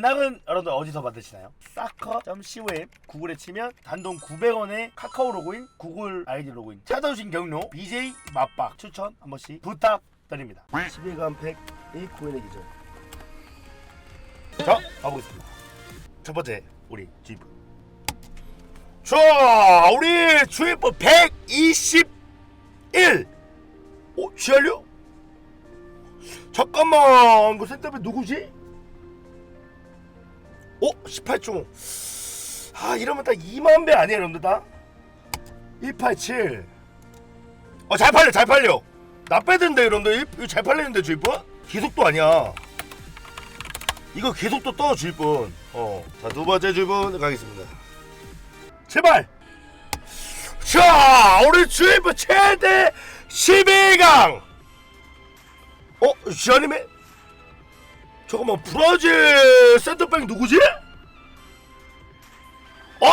배낭은 여러분들 어디서 받으시나요? 사커.com 구글에 치면 단돈 900원에 카카오 로그인, 구글 아이디 로그인 찾아오신 경로 BJ 맛박 추천 한 번씩 부탁드립니다 12간 팩 1코인의 기준 자 가보겠습니다 첫 번째 우리 주입 자 우리 주입 121 어? 지알려? 잠깐만 그 센터백 누구지? 어? 18종 아 이러면 딱 2만 배 아니에요 여러분들 다? 187 어 잘 팔려 잘 팔려 나 빼던데 여러분들 이거 잘 팔리는데 주입분? 계속도 아니야 이거 계속도 떠 주입분 어자 두 번째 주입분 가겠습니다 제발 자 우리 주입분 최대 12강 어? 시아님의 잠깐만 브라질 센터백 누구지? 어?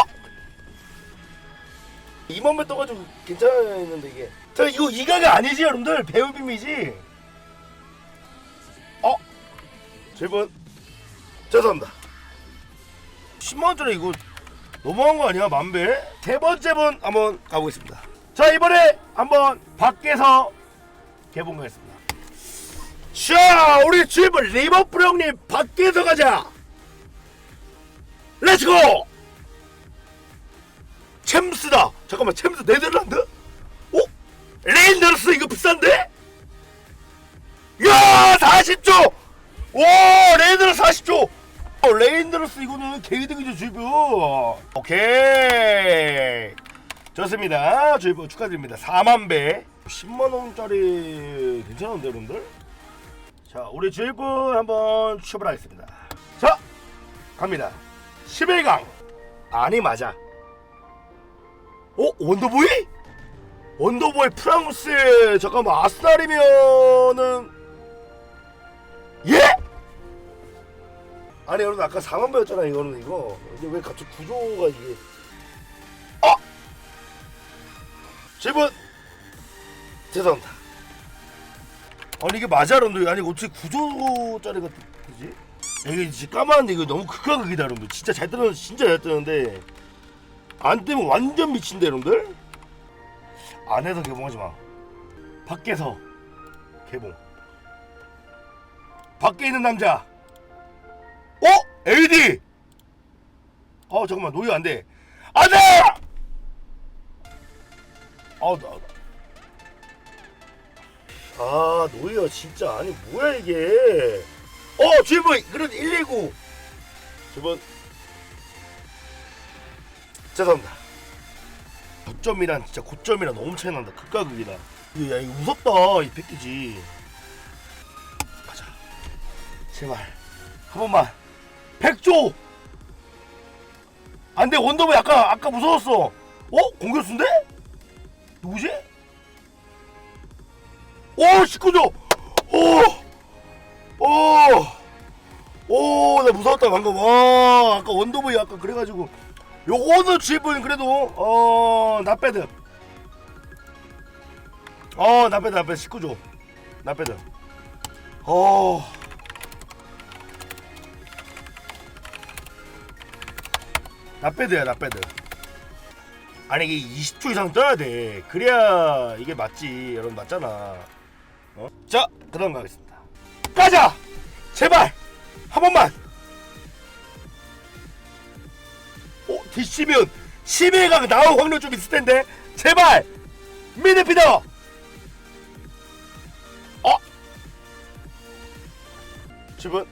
이만배 떠가지고 괜찮았는데 이게 자 이거 이가가 아니지 여러분들 배우빔이지 어? 제분 죄송합니다 10만원짜리 이거 너무한 거 아니야 만배? 세 번째 분 한번 가보겠습니다 자 이번에 한번 밖에서 개봉하겠습니다 자 우리 주입은 리버풀 형님 밖에서 가자. 렛츠고 챔스다. 잠깐만 챔스 네덜란드? 어? 레인더스 이거 비싼데? 야 40조! 오 레인더스 40조! 어, 레인더스 이거는 개이득이죠 주입은 오케이. 좋습니다. 주입은 축하드립니다. 4만배. 10만원짜리 괜찮은데 여러분들? 자 우리 주입분 한번 출발하겠습니다 자 갑니다 11강 아니 맞아 어? 원더보이? 원더보이 프랑스 잠깐만 아스날이면은 예? 아니 여러분 아까 4만 배였잖아 이거는 이거 이게 왜 갑자기 구조가 이게 어? 주입분 죄송합니다 아니 이게 맞아 여러분들 아니 어떻게 구조짜리가 되지? 이게 진짜 까만데 이거 너무 극과 극이다 여러분들. 진짜 잘 뜨는 진짜 잘 뜨는데 안 뜨면 완전 미친데 여러분들? 안에서 개봉하지 마. 밖에서 개봉. 밖에 있는 남자. 어? AD 어 잠깐만. 노예 안돼. 안돼! 아나 아 노예야 진짜. 아니 뭐야 이게? 어 주인분 그래도 119 주분 죄송합니다. 고점이란 진짜 고점이란 너무 차이 난다. 극과 극이다. 야 이거 무섭다 이 패키지. 가자. 제발. 한 번만. 100조! 안돼 원더보 아까 아까 무서웠어. 어? 공격수인데? 누구지? 오 19조! 오오오나 무서웠다 방금. 와 아까 원더보이 아까 그래가지고. 요거는 주입분 그래도 어 나빼드. 어 나빼드 나빼드. 19조. 나빼드. 어. 나빼드야 나빼드. 아니 이게 20초 이상 떠야 돼. 그래야 이게 맞지. 여러분 맞잖아 어? 자 그다음 가겠습니다. 가자! 제발! 한 번만! 어 뒤치면 12강 나올 확률 좀 있을 텐데. 제발! 미드피더! 어? 주분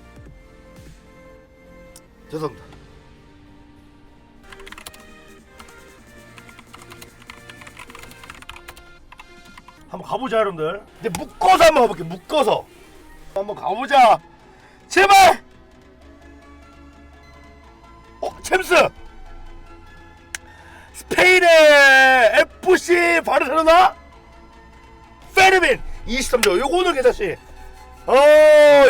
죄송합니다 한번 가보자 여러분들. 근데 묶어서 한번 가볼게 묶어서. 한번 가보자. 제발! 어 챔스! 스페인의 FC 바르셀로나? 페르민 23조 요거는 괜찮지 어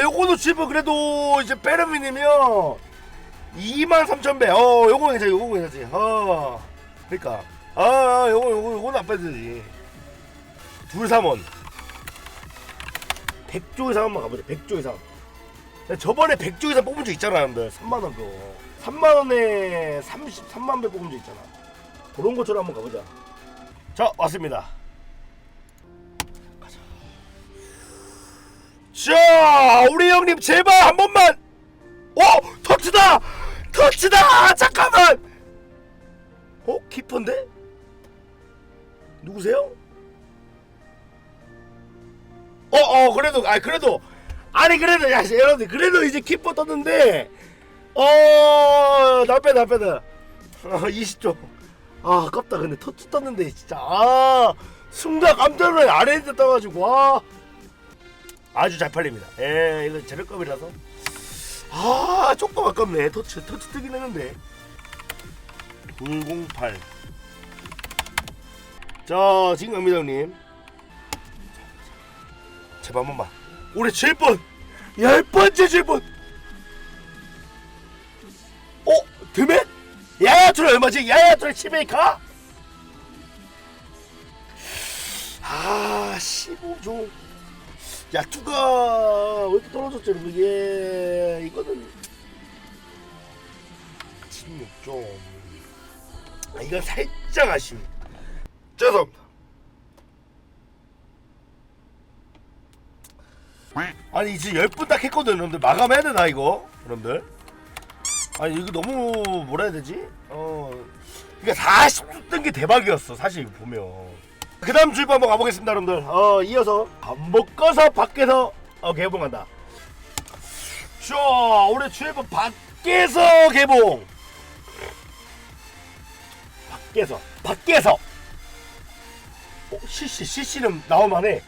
요거는 지금 그래도 이제 페르민이면 2만 3천 배어 요거 괜찮지 요거 괜찮지. 어 그러니까. 아 요거 요거 요거는 안 빼지지 둘 3원. 100조 이상 한번 가보자 100조 이상. 저번에 100쪽에서 뽑은 적 있잖아 여러분들. 3만원 그거. 3만원에 33만 배 뽑은 적 있잖아. 그런 것처럼 한번 가보자. 자 왔습니다. 가자. 자 우리 형님 제발 한 번만. 오 터치다! 터치다! 잠깐만! 어 키퍼인데? 누구세요? 어, 어, 그래도, 아, 그래도, 아니, 그래도, 야, 여러분들, 그래도 이제 키퍼 떴는데, 어, 나빼, 나빼다. 어, 20조. 아, 아깝다. 근데 터치 떴는데, 진짜, 아, 순간 깜짝 놀래. 아래에 떠가지고, 와. 아주 잘 팔립니다. 예, 이거 재료값이라서. 아, 조금 아깝네. 터치, 터치 뜨긴 했는데. 208. 자, 지금 갑니다, 형님. 제발 한 번만. 올해 7번! 열 번째 7번! 어? 드맨? 야야트로 얼마지? 야야트로 7베이카? 아, 15조. 야, 투가 왜 이렇게 떨어졌지, 이게. 이거는. 16조. 아, 이건 살짝 아쉬워. 죄송합니다. 아니 이제 10분 딱 했거든. 여러분들 마감해야 되나 이거? 여러분들? 아니 이거 너무 뭐라 해야 되지? 어 그러니까 40분 뜬게 대박이었어 사실 보면. 그 다음 주입 한번 가보겠습니다 여러분들. 어 이어서 밥 먹어서 밖에서 어 개봉한다. 자 올해 주입은 밖에서 개봉! 밖에서 밖에서! 어, CC CC는 나올만해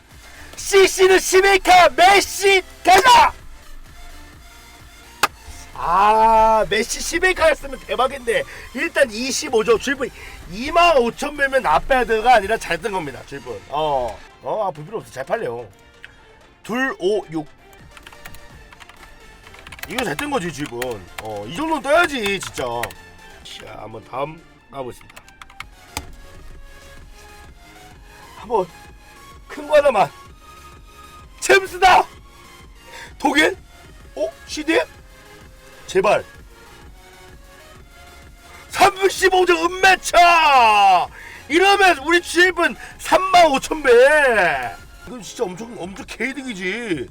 CC는 시메이카 메시 가자! 아 메시 시메이카였으면 대박인데 일단 25조 주입은 2만 5천 배면 나빼드가 아니라 잘 뜬 겁니다 주입은. 어어 아, 볼 필요 없어. 잘 팔려. 둘오육. 이거 잘 뜬 거지 주입은. 어이 정도는 떠야지 진짜. 자 한번 다음 가보겠습니다. 한번 큰 거 하나만 챔스다! 독일? 어? CD? 제발 35점 은매차! 이러면 우리 주입은 3만 5천 배! 이건 진짜 엄청 엄청 개이득이지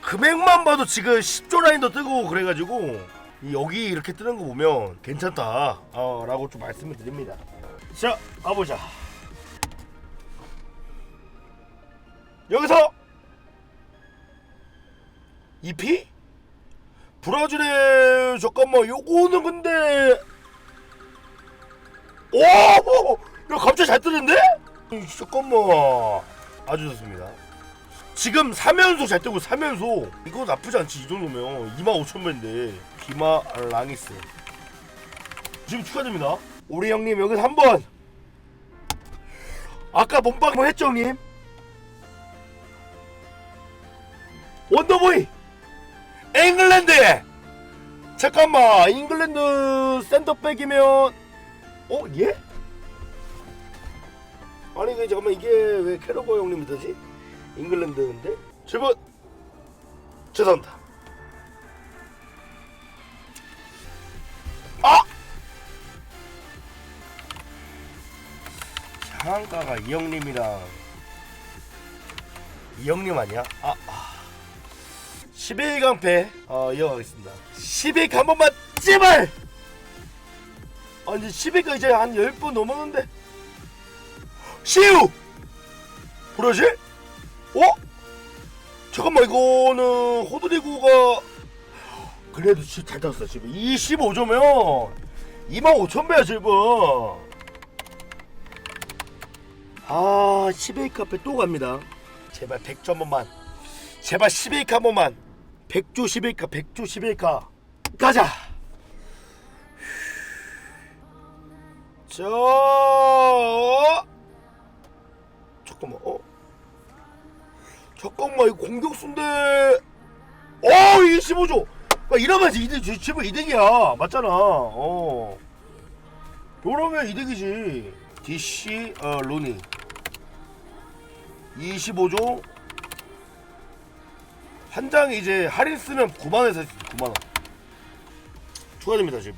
금액만 봐도 지금 10조 라인도 뜨고 그래가지고 이 여기 이렇게 뜨는 거 보면 괜찮다 어, 라고 좀 말씀을 드립니다 자 가보자 여기서 EP? 브라질의 잠깐만 요거는 근데 오! 야 갑자기 잘 뜨는데? 잠깐만 아주 좋습니다 지금 3연속 잘 뜨고 3연속 이거 나쁘지 않지 이 정도면 25,000배인데 기마 랑이스 지금 축하드립니다 우리 형님 여기서 한번 아까 몸빵 뭐 했죠 형님? 원더보이 잉글랜드 잠깐만 잉글랜드 센터백이면 어 얘? 아니 그 잠깐만 이게 왜 캐러거 형님이 뜨지? 잉글랜드인데 제발 죄송합니다 아! 상한가가 이 형님이랑 이 형님 아니야? 아, 아. 11강패 어, 이어가겠습니다. 11강 한 번만 제발! 아 이제 11강 이제 한 10분 넘었는데. 시우! 브라질? 어? 잠깐만 이거는 호드리구가 그래도 진짜 잘 탔어 지금. 25조면 25,000배야 지금. 아 11카페 또 갑니다. 제발 100조 한 번만. 제발 11카 한 번만 100조 11카 100조 11카. 가자. 자 잠깐만 어? 잠깐만 이거 공격수인데. 어 25조. 아, 이러면 이득 지금 이득이야. 맞잖아. 어. 이러면 이득이지. DC 어 루니. 25조 한 장에 이제 할인 쓰면 9만원에 살수 있어 9만원. 추가됩니다 지금